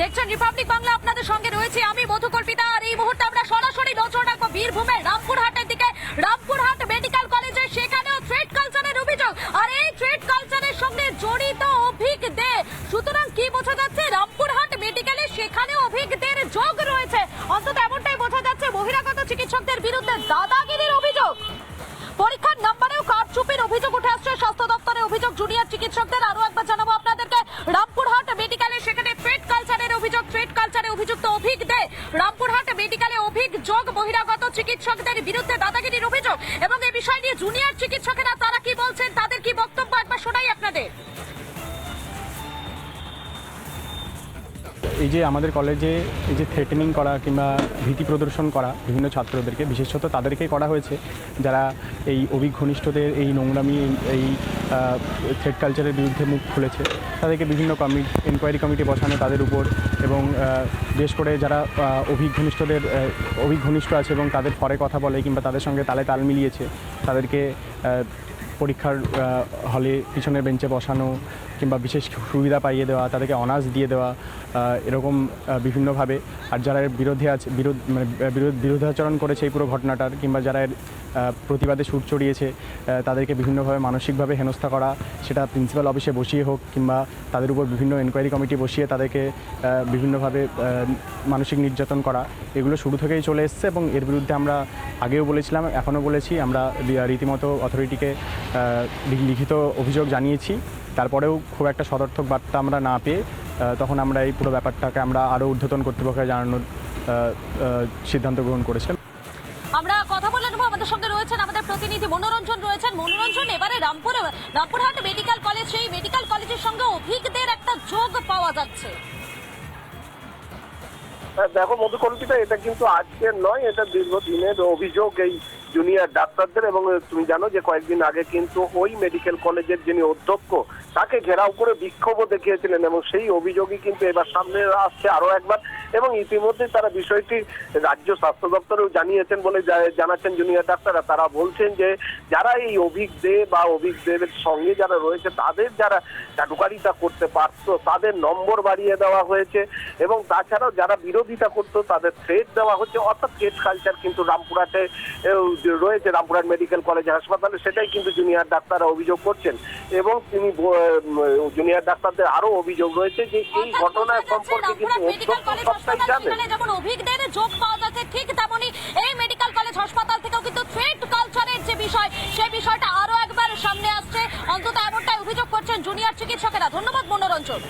দেখছেন রিপাবলিক বাংলা আপনাদের সঙ্গে রয়েছে আমি মধুকল্পিতা আর এই মুহূর্তে আমরা সরাসরি নজর রাখব বীরভূমের রামপুরহাটের দিকে। রামপুরহাট মেডিকেল কলেজে সেখানেও ট্রেড কালচারের অভিযোগ। আর এই ট্রেড কালচারের সঙ্গে জড়িত অভিক দে। সুতরাং কি বোঝা যাচ্ছে, রামপুরহাট মেডিকেলে সেখানেও অভিজ্ঞদের যোগ রয়েছে? অন্তত এমনটাই বোঝা যাচ্ছে বহিরাগত চিকিৎসকদের বিরুদ্ধে দাদাগিরির অভিযোগ। পরীক্ষার নাম্বারেও কারচুপির অভিযোগ উঠে আসছে। স্বাস্থ্য দপ্তরে অভিযোগ, জুনিয়র চিকিৎসকদের আরও একবার জানাব আপনাদেরকে রামপুরহাট মেডিকেলে সেখানে ট্রেড কালচারের অভিযোগ কালচারে অভিযুক্ত অভিক দে। রামপুরহাট মেডিকেলে অভিযোগ বহিরাগত চিকিৎসকদের বিরুদ্ধে দাদাগিরির অভিযোগ এবং এই বিষয় নিয়ে জুনিয়র চিকিৎসকেরা তারা কি বলছেন, তাদের কি বক্তব্য একবার শোনাই আপনাদের? এই যে আমাদের কলেজে এই যে থ্রেটেনিং করা কিংবা ভীতি প্রদর্শন করা বিভিন্ন ছাত্রদেরকে, বিশেষত তাদেরকেই করা হয়েছে, যারা এই অভিঘনিষ্ঠদের এই নোংরামি, এই- থ্রেড কালচারের বিরুদ্ধে মুখ খুলেছে। তাদেরকে বিভিন্ন কমিটি এনকোয়ারি কমিটি বসানো তাদের উপর এবং বিশেষ করে যারা অভিঘনিষ্ঠদের অভিঘনিষ্ঠ আছে এবং তাদের পরে কথা বলে কিংবা তাদের সঙ্গে তালে তাল মিলিয়েছে, তাদেরকে পরীক্ষার হলে পিছনের বেঞ্চে বসানো কিংবা বিশেষ সুবিধা পাইয়ে দেওয়া, তাদেরকে অনার্স দিয়ে দেওয়া এরকম বিভিন্নভাবে। আর যারা এর বিরোধী আছে, বিরোধ মানে বিরোধ, বিরোধাচরণ করেছে এই পুরো ঘটনাটার, কিংবা যারা এর প্রতিবাদে সুর চড়িয়েছে তাদেরকে বিভিন্নভাবে মানসিকভাবে হেনস্থা করা, সেটা প্রিন্সিপাল অফিসে বসিয়ে হোক, কিংবা তাদের উপর বিভিন্ন এনকোয়ারি কমিটি বসিয়ে তাদেরকে বিভিন্নভাবে মানসিক নির্যাতন করা, এগুলো শুরু থেকেই চলে এসছে এবং এর বিরুদ্ধে আমরা আগেও বলেছিলাম, এখনও বলেছি, আমরা রীতিমতো অথরিটিকে লিখিত অভিযোগ জানিয়েছি। তারপরেও খুব একটা সদর্থক বার্তা আমরা না পেয়ে তখন আমরা এই পুরো ব্যাপারটাকে আমরা আরও ঊর্ধ্বতন কর্তৃপক্ষকে জানানোর সিদ্ধান্ত গ্রহণ করেছে আমরা কথা বলে নেব, আমাদের সঙ্গে রয়েছেন আমাদের প্রতিনিধি মনোরঞ্জন রয়েছেন। মনোরঞ্জন, এবারে রামপুর, রামপুরহাট মেডিকেল কলেজ, সেই মেডিকেল কলেজের সঙ্গে অভিজ্ঞদের একটা যোগ পাওয়া যাচ্ছে। দেখো মধুকল্পিতা এটা কিন্তু আজকের নয়, এটা দীর্ঘদিনের অভিযোগ এই জুনিয়র ডাক্তারদের এবং তুমি জানো যে কয়েকদিন আগে কিন্তু ওই মেডিকেল কলেজের যিনি অধ্যক্ষ, তাকে ঘেরাও করে বিক্ষোভও দেখিয়েছিলেন এবং সেই অভিযোগই কিন্তু এবার সামনে আসছে আরও একবার এবং ইতিমধ্যে তারা বিষয়টি রাজ্য স্বাস্থ্য দপ্তরেও জানিয়েছেন বলে জানাচ্ছেন জুনিয়র ডাক্তাররা তারা বলছেন যে যারা এই অভিজ্ঞে বা অভিজ্ঞদের সঙ্গে যারা রয়েছে, তাদের যারা চাটুকারিতা করতে পারতো, তাদের নম্বর বাড়িয়ে দেওয়া হয়েছে এবং তাছাড়াও যারা বিরোধিতা করতো তাদের থ্রেট দেওয়া হচ্ছে। অর্থাৎ থ্রেট কালচার কিন্তু রামপুরহাটে রয়েছে। রামপুরহাট মেডিকেল কলেজ হাসপাতালে সেটাই কিন্তু জুনিয়র ডাক্তাররা অভিযোগ করছেন। এবং তিনি জুনিয়র ডাক্তারদের আরও অভিযোগ রয়েছে যে এই ঘটনা সম্পর্কে কিন্তু সবটাই জানেন যেমন অভিজ্ঞদের যোগ পাওয়া যাচ্ছে ঠিক তেমনি এই মেডিকেল কলেজ হাসপাতাল থেকেও কিন্তু ট্রেড কালচারের যে বিষয় সেই বিষয়টা আরও একবার সামনে আসছে। অন্তত এমনটাই অভিযোগ করছেন জুনিয়র চিকিৎসকেরা। ধন্যবাদ মনোরঞ্জন।